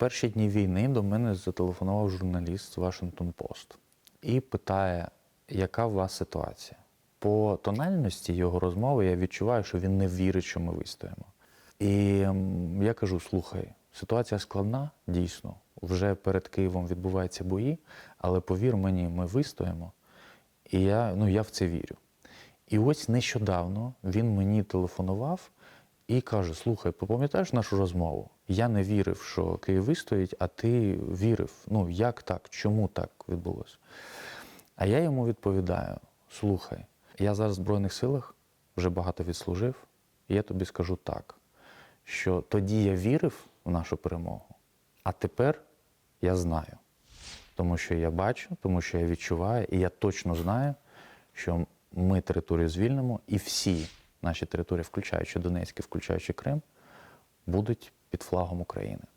перші дні війни до мене зателефонував журналіст з Washington Post і питає, яка у вас ситуація. По тональності його розмови я відчуваю, що він не вірить, що ми вистоїмо. І я кажу: слухай, ситуація складна, дійсно. Вже перед Києвом відбуваються бої, але повір мені, ми вистоїмо. І я, ну, я в це вірю. І ось нещодавно він мені телефонував і каже: Слухай, пам'ятаєш нашу розмову? Я не вірив, що Київ вистоїть, а ти вірив. Ну як так? Чому так відбулося? А я йому відповідаю: слухай, я зараз в Збройних силах вже багато відслужив, і я тобі скажу так, що тоді я вірив в нашу перемогу, а тепер я знаю. Тому що я бачу, тому що я відчуваю, і я точно знаю, що ми територію звільнимо, і всі наші території, включаючи Донецьк, включаючи Крим, будуть під флагом України.